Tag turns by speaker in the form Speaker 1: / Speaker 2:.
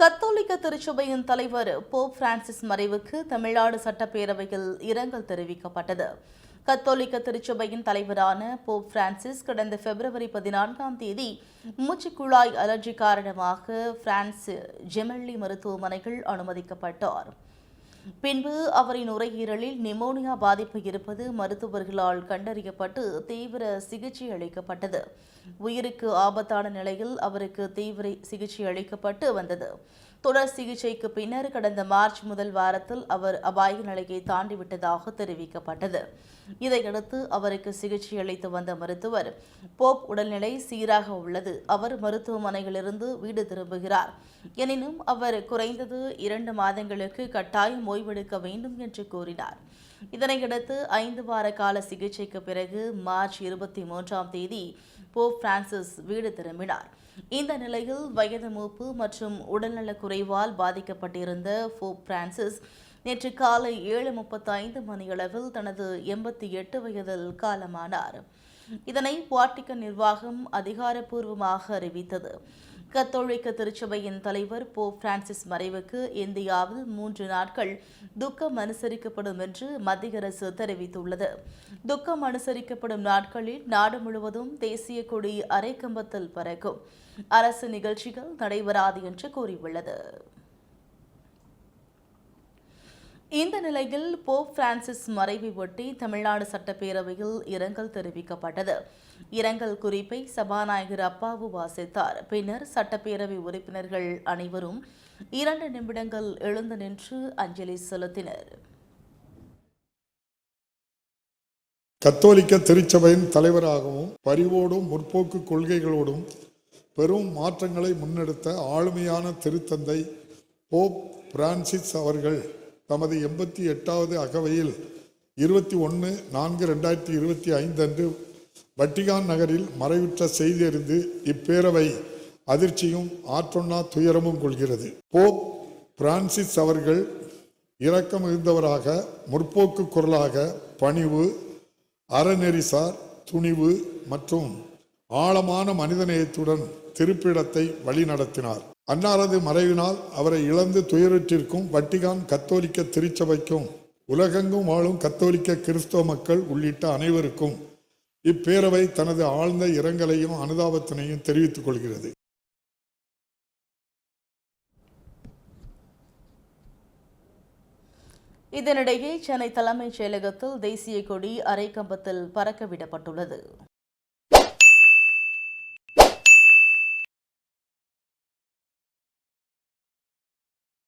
Speaker 1: கத்தோலிக்க திருச்சபையின் தலைவர் போப் பிரான்சிஸ் மறைவுக்கு தமிழ்நாடு சட்டப்பேரவையில் இரங்கல் தெரிவிக்கப்பட்டது. கத்தோலிக்க திருச்சபையின் தலைவரான போப் பிரான்சிஸ் கடந்த பிப்ரவரி பதினான்காம் தேதி மூச்சுக்குழாய் அலர்ஜி காரணமாக பிரான்ஸ் ஜெமெல்லி மருத்துவமனையில் அனுமதிக்கப்பட்டார். பின்பு அவரின் நுரையீரலில் நிமோனியா பாதிப்பு இருப்பது மருத்துவர்களால் கண்டறியப்பட்டு தீவிர சிகிச்சை அளிக்கப்பட்டது. உயிருக்கு ஆபத்தான நிலையில் அவருக்கு தீவிர சிகிச்சை அளிக்கப்பட்டு வந்தது. தொடர் சிகிச்சைக்கு பின்னர் கடந்த மார்ச் முதல் வாரத்தில் அவர் அபாய நிலையை தாண்டிவிட்டதாக தெரிவிக்கப்பட்டது. இதையடுத்து அவருக்கு சிகிச்சை அளித்து வந்த மருத்துவர் போப் உடல்நிலை சீராக உள்ளது. அவர் மருத்துவமனையிலிருந்து வீடு திரும்புகிறார். எனினும் அவர் குறைந்தது இரண்டு மாதங்களுக்கு கட்டாயம் ஓய்வு ஓய்வெடுக்க வேண்டும் என்று கூறினார். இதனையடுத்து ஐந்து வார கால சிகிச்சைக்கு பிறகு மார்ச் இருபத்தி மூன்றாம் தேதி போப் பிரான்சிஸ் வீடு திரும்பினார். இந்த நிலையில் வயது மூப்பு மற்றும் உடல்நலக் குறைவால் பாதிக்கப்பட்டிருந்த போப் பிரான்சிஸ் நேற்று காலை ஏழு முப்பத்தைந்து மணியளவில் தனது எண்பத்தி எட்டு வயதில் காலமானார். இதனை வாட்டிக்கன் நிர்வாகம் அதிகாரப்பூர்வமாக அறிவித்தது. கத்தோலிக்க திருச்சபையின் தலைவர் போ பிரான்சிஸ் மறைவுக்கு இந்தியாவில் மூன்று நாட்கள் துக்கம் அனுசரிக்கப்படும் என்று மத்திய அரசு தெரிவித்துள்ளது. துக்கம் அனுசரிக்கப்படும் நாட்களில் நாடு முழுவதும் தேசிய கொடி அரைக்கம்பத்தில் பறக்கும். அரசு நிகழ்ச்சிகள் நடைபெறாது என்று கூறியுள்ளது. இந்த நிலையில் போப் பிரான்சிஸ் மறைவை ஒட்டி தமிழ்நாடு சட்டப்பேரவையில் இரங்கல் தெரிவிக்கப்பட்டது. இரங்கல் குறிப்பை சபாநாயகர் அப்பாவு வாசித்தார். பின்னர் சட்டப்பேரவை உறுப்பினர்கள் அனைவரும் இரண்டு நிமிடங்கள் எழுந்து நின்று அஞ்சலி செலுத்தினர்.
Speaker 2: கத்தோலிக்க திருச்சபையின் தலைவராகவும் பரிவோடும் முற்போக்கு கொள்கைகளோடும் பெரும் மாற்றங்களை முன்னெடுத்த ஆளுமையான திருத்தந்தை போப் பிரான்சிஸ் அவர்கள் தமது எண்பத்தி எட்டாவது அகவையில் இருபத்தி ஒன்று நான்கு ரெண்டாயிரத்தி இருபத்தி ஐந்து அன்று வட்டிகான் நகரில் மறைவுற்ற செய்தி அறிந்து இப்பேரவை அதிர்ச்சியும் ஆற்றொன்னா துயரமும் கொள்கிறது. போப் பிரான்சிஸ் அவர்கள் இரக்கம் மிகுந்தவராக முற்போக்கு குரலாக பணிவு அறநெறிசார் துணிவு மற்றும் ஆழமான மனிதநேயத்துடன் திருப்பிடத்தை வழிநடத்தினார். அன்னாரது மறைவினால் அவரை இழந்து துயரற்றிற்கும் வட்டிகான் கத்தோலிக்க திருச்சபைக்கும் உலகெங்கும் வாழும் கத்தோலிக்க கிறிஸ்தவ மக்கள் உள்ளிட்ட அனைவருக்கும் இப்பேரவை தனது ஆழ்ந்த இரங்கலையும் அனுதாபத்தினையும் தெரிவித்துக் கொள்கிறது.
Speaker 1: இதனிடையே சென்னை தலைமைச் செயலகத்தில் தேசிய கொடி அரைக்கம்பத்தில் பறக்கவிடப்பட்டுள்ளது